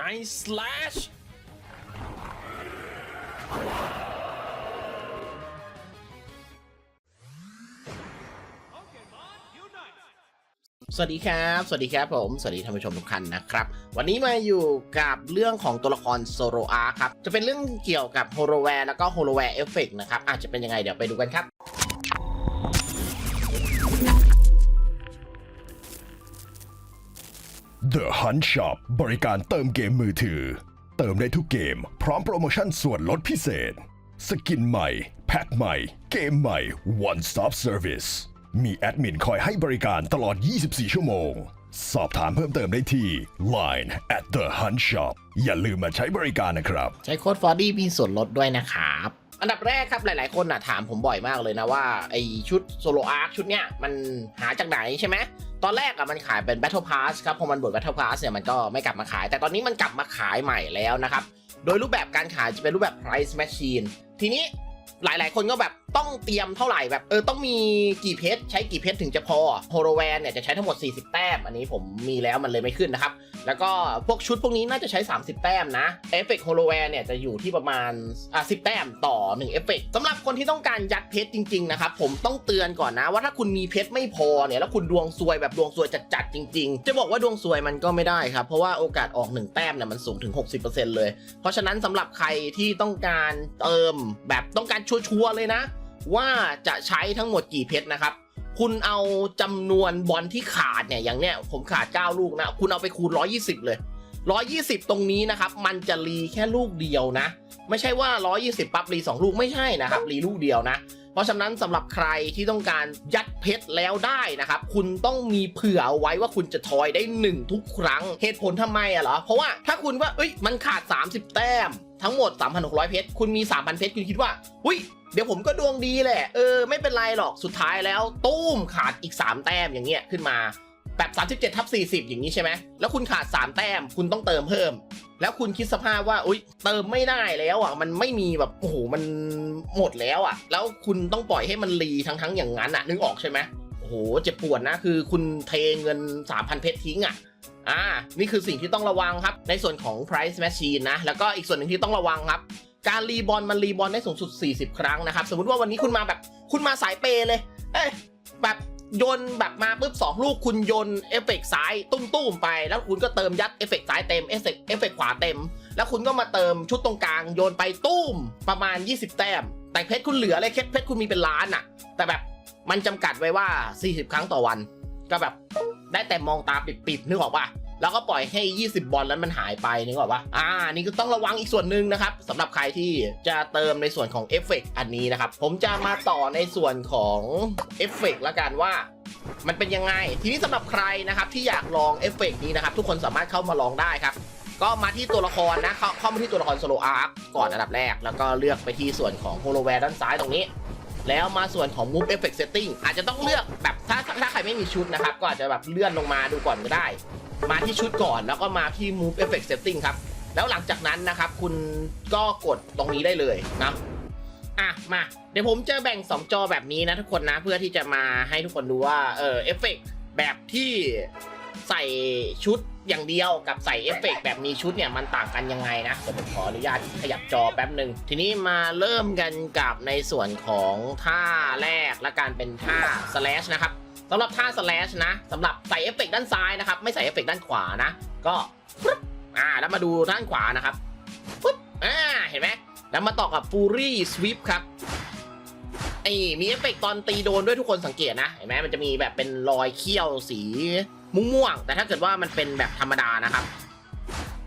Nice slash สวัสดีครับ สวัสดีครับผม สวัสดีท่านผู้ชมทุกท่านนะครับ วันนี้มาอยู่กับเรื่องของตัวละครโซโรอาครับ จะเป็นเรื่องเกี่ยวกับโฮโลแวร์แล้วก็โฮโลแวร์เอฟเฟกนะครับ อาจจะเป็นยังไงเดี๋ยวไปดูกันครับ The Hunt Shop บริการเติมเกมมือถือ เติมได้ทุกเกม พร้อมโปรโมชั่นส่วนลดพิเศษ สกินใหม่ แพ็คใหม่ เกมใหม่ One Stop Service มีแอดมินคอยให้บริการตลอด 24 ชั่วโมง สอบถามเพิ่มเติมได้ที่ Line at The Hunt Shop อย่าลืมมาใช้บริการนะครับ ใช้โค้ดฟอร์ดี้มีส่วนลดด้วยนะครับ อันดับแรกครับหลาย ๆ คนน่ะถามผมบ่อยมากเลยนะว่าไอชุดโซโลอาร์คชุดเนี้ยมันหาจากไหนใช่ไหมตอนแรกอะมันขายเป็น Battle Pass ครับพอมันบด Battle Pass เนี่ยมันก็ไม่กลับมาขาย แต่ตอนนี้มันกลับมาขายใหม่แล้วนะครับ โดยรูปแบบการขายจะเป็นรูปแบบ price machine ทีนี้ หลาย ๆ คนก็แบบต้องเตรียมเท่าไหร่แบบเออต้องมีกี่เพชรใช้กี่เพชรถึงจะพอโฮโลแวนเนี่ยจะใช้ทั้งหมด 40 แต้ม อันนี้ผมมีแล้วมันเลยไม่ขึ้นนะครับ แล้วก็พวกชุดพวกนี้น่าจะใช้ 30 แต้มนะเอฟเฟกต์โฮโลแวร์เนี่ยจะอยู่ที่ประมาณอะ10แต้มต่อ1เอฟเฟกต์สำหรับคนที่ต้องการยัดเพชรจริง ๆ นะครับ ผมต้องเตือนก่อนนะ ว่าถ้าคุณมีเพชรไม่พอเนี่ยแล้วคุณดวงซวยแบบดวงซวยจัดๆจริง ๆ จะบอกว่าดวงซวยมันก็ไม่ได้ครับเพราะว่าโอกาสออก 1 แต้มเนี่ยมันสูงถึง 60%เลย เพราะฉะนั้นสำหรับใครที่ต้องการเติมแบบต้องการชัวร์ๆเลยนะ ว่าจะใช้ทั้งหมดกี่เพชรนะครับ คุณเอาจำนวนบอลที่ขาดเนี่ยอย่างเนี้ยผมขาด 9 ลูกนะ คุณเอาไปคูณ 120 เลย 120 ตรงนี้นะครับ มันจะรีแค่ลูกเดียวนะ ไม่ใช่ว่า 120 ปั๊บรี 2 ลูกไม่ใช่นะครับรีลูกเดียวนะเพราะฉะนั้นสำหรับใครที่ต้องการยัดเพชรแล้วได้นะครับ คุณต้องมีเผื่อเอาไว้ว่าคุณจะทอยได้ 1 ทุกครั้งเหตุผลทำไมอะเหรอเพราะว่าถ้าคุณว่าเอ้ยมันขาด 30 แต้ม ทั้งหมด 3,600 เพชร คุณมี 3,000 เพชร คุณคิดว่า อุ้ย เดี๋ยวผมก็ดวงดีแหละ เออ ไม่เป็นไรหรอก สุดท้ายแล้วตุ้มขาดอีก 3 แต้มอย่างเงี้ยขึ้นมา แบบ 37ทับ40 อย่างนี้ใช่ไหม แล้วคุณขาด 3 แต้ม คุณต้องเติมเพิ่ม แล้วคุณคิดสภาพว่า อุ้ยเติมไม่ได้แล้วอะ มันไม่มีแบบ โอ้โห มันหมดแล้วอะ แล้วคุณต้องปล่อยให้มันรีทั้งๆ อย่างนั้นอะ นึกออกใช่ไหมโอ้โห เจ็บปวดนะ คือคุณเทเงิน 3,000 เพชรทิ้งอะ อ่านี่คือสิ่งที่ต้องระวังครับ ในส่วนของ price machine นะ แล้วก็อีกส่วนหนึ่งที่ต้องระวังครับ การรีบอลมันรีบอลได้สูงสุด 40 ครั้งนะครับ สมมติว่าวันนี้คุณมาแบบคุณมาสายเปย์เลย เอ้ยแบบโยนแบบมาปุ๊บสองลูกคุณโยนเอฟเฟกต์ซ้ายตุ้มๆไป แล้วคุณก็เติมยัดเอฟเฟกต์ซ้ายเต็มเอฟเฟกต์เอฟเฟกต์ขวาเต็ม แล้วคุณก็มาเติมชุดตรงกลางโยนไปตุ้มประมาณ 20 แต้ม แต่เพชรคุณเหลือเลยเพชรคุณมีเป็นล้านอะแต่แบบมันจำกัดไว้ว่า 40 ครั้งต่อวัน ก็แบบได้แต่มองตาปิดๆนึกออกป่ะ แล้วก็ปล่อยให้ 20 บอลแล้วมันหายไปนึกออกปะอ่านี่ก็ต้องระวังอีกส่วนหนึ่งนะครับสำหรับใครที่จะเติมในส่วนของเอฟเฟกต์อันนี้นะครับ ผมจะมาต่อในส่วนของเอฟเฟกต์ละกันว่ามันเป็นยังไง ทีนี้สำหรับใครนะครับที่อยากลองเอฟเฟกต์นี้นะครับ ทุกคนสามารถเข้ามาลองได้ครับ ก็มาที่ตัวละครนะเข้าเข้ามาที่ตัวละครโซโลอาร์ก่อนอันดับแรก แล้วก็เลือกไปที่ส่วนของโฮโลแวร์ด้านซ้ายตรงนี้ แล้วมาส่วนของ Move Effect Setting อาจจะต้องเลือกแบบถ้าถ้าใครไม่มีชุดนะครับ ก็อาจจะแบบเลื่อนลงมาดูก่อนก็ได้ มาที่ชุดก่อนแล้วก็มาที่ Move Effect Setting ครับ แล้วหลังจากนั้นนะครับ คุณก็กดตรงนี้ได้เลยนะอะมา เดี๋ยวผมจะแบ่ง 2 จอแบบนี้นะทุกคนนะ เพื่อที่จะมาให้ทุกคนดูว่าเออเอฟเฟกแบบที่ ใส่ชุดอย่างเดียวกับใส่เอฟเฟกแบบมีชุดเนี่ยมันต่างกันยังไงนะผมขออนุญาตขยับจอแป๊บหนึ่งทีนี้มาเริ่มกันกับในส่วนของท่าแรกและการเป็นท่า slash นะครับสำหรับท่า slash นะสำหรับใส่เอฟเฟกด้านซ้ายนะครับ ไม่ใส่เอฟเฟกด้านขวานะ ก็อ่าแล้วมาดูด้านขวานะครับปึ๊บอ่าเห็นไหมแล้วมาต่อกับ Fury Sweep ครับไอ้มีเอฟเฟกต์ตอนตีโดนด้วยทุกคนสังเกตนะเห็นไหมมันจะมีแบบเป็นรอยเขี้ยวสี ม่วงๆแต่ถ้าเกิดว่ามันเป็นแบบธรรมดานะครับ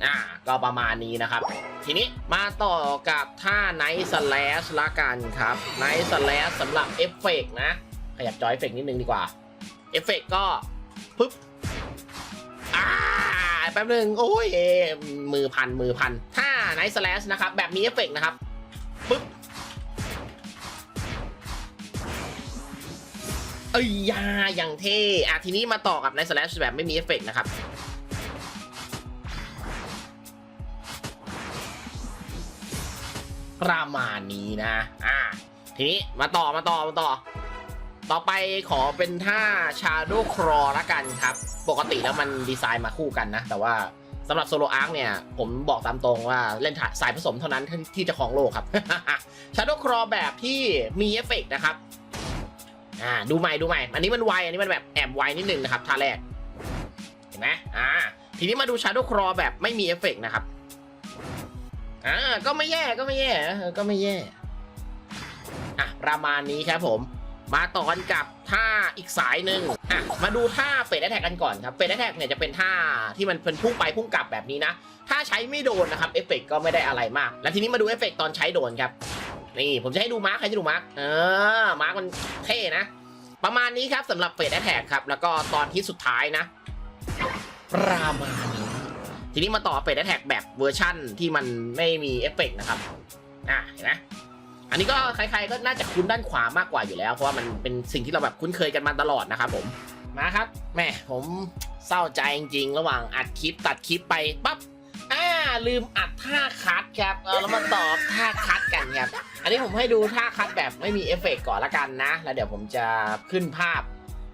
อ่าก็ประมาณนี้นะครับ ทีนี้มาต่อกับท่า Night Slash ละกันครับ Night Slash สำหรับเอฟเฟกต์นะ ขยับจอยเอฟเฟกต์นิดนึงดีกว่าเอฟเฟกต์ก็ปึ๊บอ่าแป๊บนึง โอ้ยมือพันมือพันท่า Night Slash นะครับ แบบมีเอฟเฟกต์นะครับปึ๊บ เอ้ยยาอย่างเท่อะทีนี้มาต่อกับ Night Slash แบบไม่มีเอฟเฟกต์นะครับประมาณนี้นะ อ่าทีนี้มาต่อมาต่อมาต่อ ต่อไปขอเป็นท่า Shadow Claw ละกันครับ ปกติแล้วมันดีไซน์มาคู่กันนะ แต่ว่าสำหรับโซโลอาร์คเนี่ย ผมบอกตามตรงว่าเล่นสายผสมเท่านั้นที่จะครองโลกครับชาร์โดครอแบบที่มีเอฟเฟกต์นะครับ อ่าดูใหม่ดูใหม่ อันนี้มันไวอันนี้มันแบบแอบไวนิดนึงนะครับท่าแรกเห็นไหมอ่าทีนี้มาดูชาร์โดครอแบบไม่มีเอฟเฟกต์นะครับอ่าก็ไม่แย่ก็ไม่แย่ก็ไม่แย่อะประมาณนี้ครับผม มาต่อกันกับท่าอีกสายหนึ่งอะมาดูท่าเฟดแอทแทกกันก่อนครับเฟดแอทแทกเนี่ยจะเป็นท่าที่มันเป็นพุ่งไปพุ่งกลับแบบนี้นะ ถ้าใช้ไม่โดนนะครับเอฟเฟกก็ไม่ได้อะไรมาก แล้วทีนี้มาดูเอฟเฟกตอนใช้โดนครับ นี่ผมจะให้ดูมาร์คใครจะดูมาร์คเออมาร์คมันเท่นะ ประมาณนี้ครับสำหรับเฟดแอทแทกครับ แล้วก็ตอนที่สุดท้ายนะ ประมาณนี้ทีนี้มาต่อเฟดแอทแทกแบบเวอร์ชั่นที่มันไม่มีเอฟเฟกนะครับอะเห็นไหมอันนี้ก็ใครๆก็น่าจะคุ้นด้านขวามากกว่าอยู่แล้ว เพราะว่ามันเป็นสิ่งที่เราแบบคุ้นเคยกันมาตลอดนะครับผมมาครับแม่ผมเศร้าใจจริงๆ ระหว่างอัดคลิปตัดคลิปไปปั๊บ ลืมอัดท่าคัดครับเอาแล้วมาตอบท่าคัดกันครับ อันนี้ผมให้ดูท่าคัดแบบไม่มีเอฟเฟกต์ก่อนละกันนะ แล้วเดี๋ยวผมจะขึ้นภาพ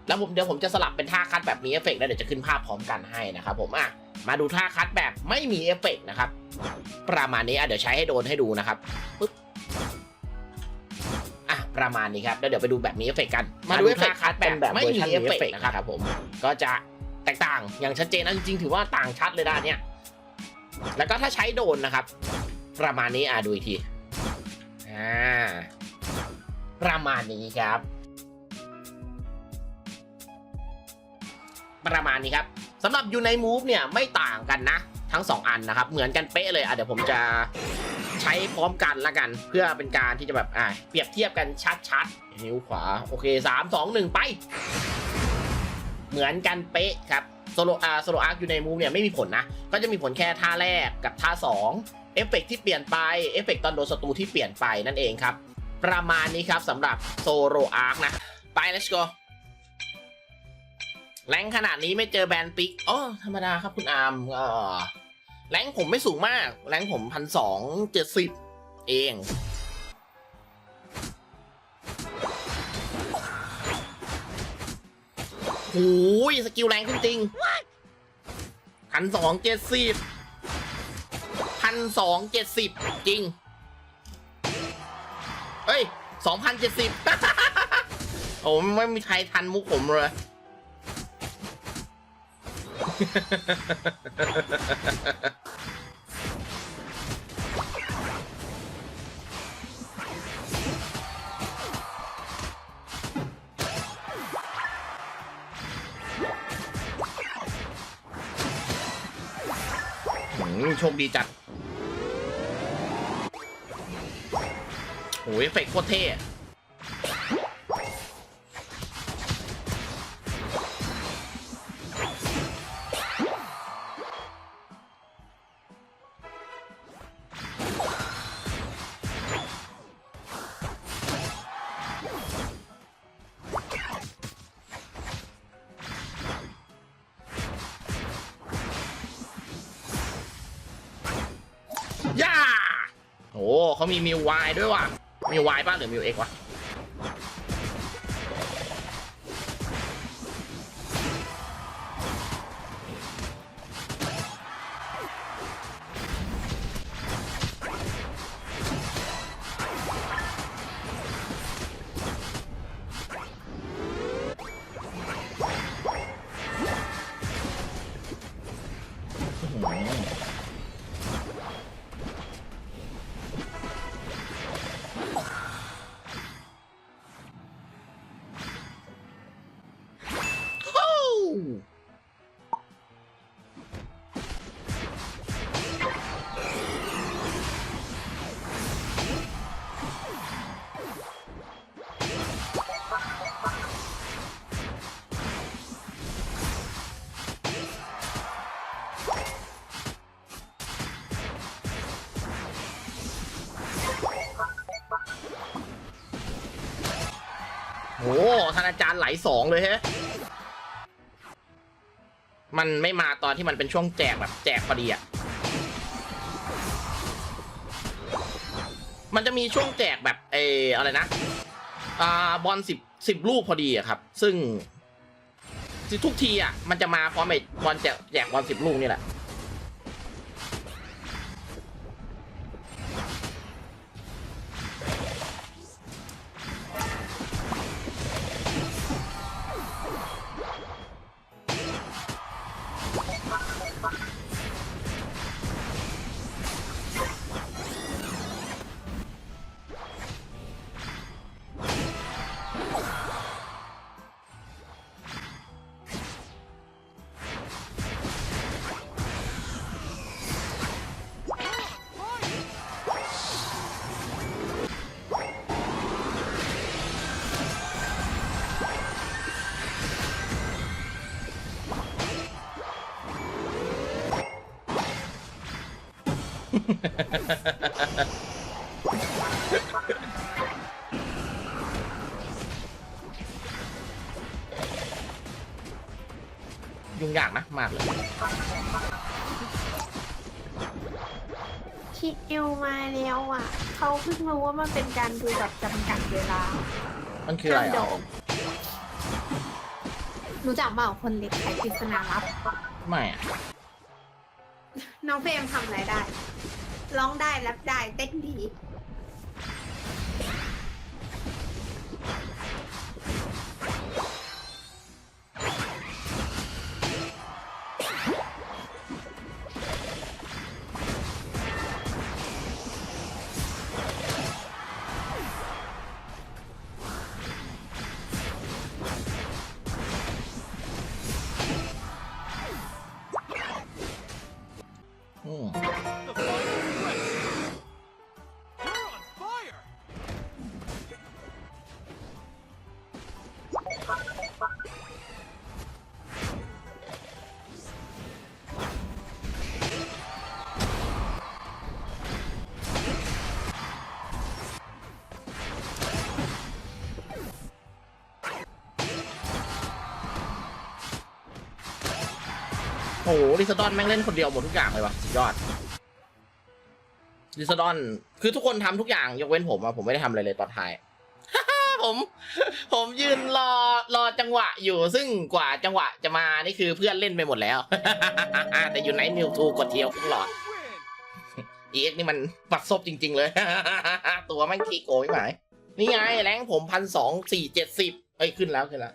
แล้วผมเดี๋ยวผมจะสลับเป็นท่าคัดแบบมีเอฟเฟกต์แล้วเดี๋ยวจะขึ้นภาพพร้อมกันให้นะครับผมอะมาดูท่าคัดแบบไม่มีเอฟเฟกต์นะครับ ประมาณนี้อะเดี๋ยวใช้ให้โดนให้ดูนะครับปึ๊บอะประมาณนี้ครับแล้วเดี๋ยวไปดูแบบมีเอฟเฟกต์กัน มาดูเอฟเฟกต์คัดแบบไม่มีเอฟเฟกต์นะครับผมก็จะแตกต่างอย่างชัดเจนนะจริงๆถือว่าต่างชัดเลยด้านเนี้ย แล้วก็ถ้าใช้โดนนะครับ ประมาณนี้อะดูอีกทีอ่าประมาณนี้ครับ ประมาณนี้ครับสำหรับยูในมูฟเนี่ยไม่ต่างกันนะ ทั้ง 2 อันนะครับ เหมือนกันเป๊ะเลยอะเดี๋ยวผมจะใช้พร้อมกันละกัน เพื่อเป็นการที่จะแบบอ่าเปรียบเทียบกันชัดๆนิ้วขวา โอเค3 2 1ไป เหมือนกันเป๊ะครับ โซโลอาโซโลอาร์คยูในมูฟเนี่ยไม่มีผลนะ ก็จะมีผลแค่ท่าแรกกับท่า 2 เอฟเฟกต์ที่เปลี่ยนไป เอฟเฟกต์ตอนโดนศัตรูที่เปลี่ยนไปนั่นเองครับ ประมาณนี้ครับสำหรับโซโลอาร์คนะ ไป let's go แรงขนาดนี้ไม่เจอแบนปิกอ๋อธรรมดาครับคุณอาร์มอแรงผมไม่สูงมาก แรงผมพันสองเจ็ดสิบเอง โอ้ยสกิลแรงจริงๆพันสองเจ็ดสิบพันสองเจ็ดสิบจริงเฮ้ยสองพันเจ็ดสิบโอ้ไม่มีใครทันมุกผมเลย โชคดีจัดโอ้ยเฟกโคตรเท่ เขามีมิววายด้วยว่ะมิววายป่ะหรือมิวเอ็กวะ ไหลสองเลยฮะมันไม่มาตอนที่มันเป็นช่วงแจกแบบแจกพอดีอะมันจะมีช่วงแจกแบบเอออะไรนะ อ่าบอลสิบสิบลูกพอดีอะครับ ซึ่งทุกทีอะมันจะมาพร้อมไอ้บอลแจกแจกบอลสิบลูกนี่แหละ ยุ่งยากนะ มากเลยคิดเอวมาแล้วอะ เขาเพิ่งรู้ว่ามันเป็นการดูแบบจำกัดเวลามันคืออะไรห้ามโดอะนรู้จักเปล่าคนเล็กไขปริศนาลับ ไม่อะน้องเฟรมทำอะไรได้ ร้องได้รับได้เต้นดี หลิซาดอนแม่งเล่นคนเดียวหมดทุกอย่างเลยวะสุดยอดลิซาดอน คือทุกคนทำทุกอย่างยกเว้นผมอะผมไม่ได้ทำอะไรเลยตอนท้ายผม ผมยืนรอรอจังหวะอยู่ซึ่งกว่าจังหวะจะมานี่คือเพื่อนเล่นไปหมดแล้ว แต่อยู่ไหนนิวทูกดเทียวครึ่งหลอดอีเอ็กนี่มันปัดซบจริง ๆ เลย ตัวแม่งขี้โกยไม่ไหวนี่ไงแรงผมพันสองสี่เจ็ดสิบเอ้ยขึ้นแล้วขึ้นแล้ว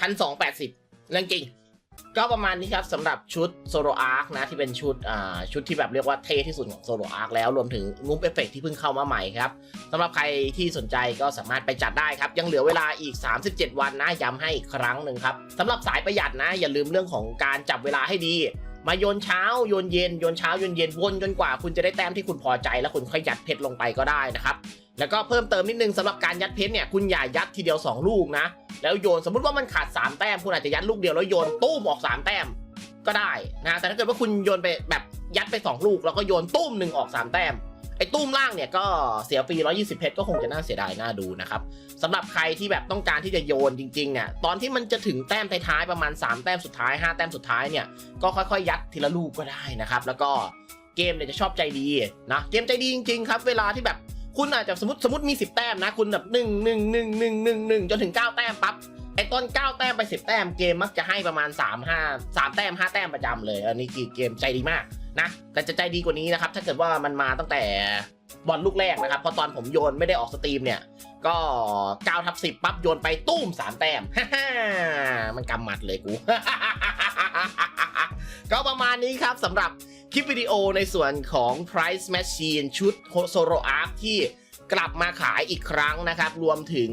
พันสองแปดสิบเรื่องจริง ก็ประมาณนี้ครับสำหรับชุดโซโลอาร์คนะที่เป็นชุดอ่าชุดที่แบบเรียกว่าเท่ที่สุดของโซโลอาร์คแล้วรวมถึงงุ้มเอฟเฟกต์ที่เพิ่งเข้ามาใหม่ครับสำหรับใครที่สนใจก็สามารถไปจัดได้ครับ ยังเหลือเวลาอีก 37 วันนะย้ำให้อีกครั้งหนึ่งครับสำหรับสายประหยัดนะ อย่าลืมเรื่องของการจับเวลาให้ดี มาโยนเช้าโยนเย็นโยนเช้าโยนเย็นวนจนกว่าคุณจะได้แต้มที่คุณพอใจ แล้วคุณค่อยยัดเพชรลงไปก็ได้นะครับแล้วก็เพิ่มเติมนิดนึงสำหรับการยัดเพชรเนี่ยคุณอย่ายัดทีเดียว 2 ลูกนะ แล้วโยนสมมุติว่ามันขาด 3 แต้ม คุณอาจจะยัดลูกเดียวแล้วโยนตุ้มออก 3 แต้มก็ได้นะแต่ถ้าเกิดว่าคุณโยนไปแบบยัดไป 2 ลูก แล้วก็โยนตุ้มหนึ่งออก 3 แต้ม ไอ้ตุ้มล่างเนี่ยก็เสียฟรี120 เพชรก็คงจะน่าเสียดายน่าดูนะครับสำหรับใครที่แบบต้องการที่จะโยนจริงๆเนี่ยตอนที่มันจะถึงแต้มท้ายๆประมาณ 3 แต้มสุดท้าย 5 แต้มสุดท้ายเนี่ยก็ค่อยๆ ยัดทีละลูกก็ได้นะครับ แล้วก็เกมเนี่ยจะชอบใจดีนะเกมใจดีจริงๆครับ เวลาที่แบบคุณอาจจะสมมติสมมติมี 10 แต้มนะ คุณแบบ1 1 1 1 1 1จนถึง 9 แต้มปั๊บไอ้ต้น9 แต้มไป 10 แต้มเกมมักจะให้ประมาณ 3 5 3แต้ม 5 แต้มประจำเลย อันนี้คือเกมใจดีมาก นะแต่จะใจดีกว่านี้นะครับ ถ้าเกิดว่ามันมาตั้งแต่บอลลูกแรกนะครับพราะตอนผมโยนไม่ได้ออกสตรีมเนี่ย ก็9ทับ10 ปั๊บโยนไปตุ้ม 3 แต้มมันกำหมัดเลยกู ก็ประมาณนี้ครับสำหรับคลิปวิดีโอในส่วนของ Price Machine ชุด Solo Arc ที่กลับมาขายอีกครั้งนะครับ รวมถึง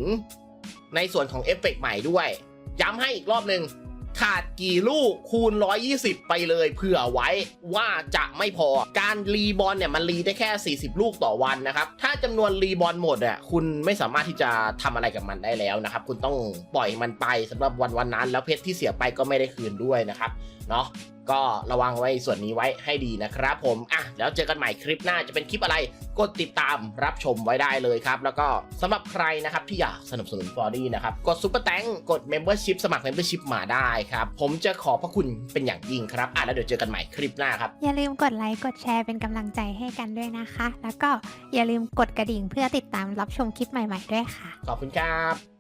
ในส่วนของเอฟเฟกต์ใหม่ด้วย ย้ำให้อีกรอบหนึ่ง ขาดกี่ลูกคูณ 120 ไปเลยเผื่อไว้ว่าจะไม่พอ การรีบอลเนี่ยมันรีได้แค่ 40 ลูกต่อวันนะครับ ถ้าจำนวนรีบอลหมดอะคุณไม่สามารถที่จะทำอะไรกับมันได้แล้วนะครับ คุณต้องปล่อยมันไปสำหรับวันวันนั้น แล้วเพชรที่เสียไปก็ไม่ได้คืนด้วยนะครับเนาะก็ระวังไว้ส่วนนี้ไว้ให้ดีนะครับผมอะแล้วเจอกันใหม่คลิปหน้าจะเป็นคลิปอะไรกดติดตามรับชมไว้ได้เลยครับ แล้วก็สำหรับใครนะครับที่อยากสนับสนุนฟอร์ดี้นะครับกดซุปเปอร์แตงกด Membership สมัคร Membership มาได้ครับ ผมจะขอบพระคุณเป็นอย่างยิ่งครับอะแล้วเดี๋ยวเจอกันใหม่คลิปหน้าครับ อย่าลืมกดไลค์กดแชร์เป็นกำลังใจให้กันด้วยนะคะ แล้วก็อย่าลืมกดกระดิ่งเพื่อติดตามรับชมคลิปใหม่ ๆ ด้วยค่ะ ขอบคุณครับ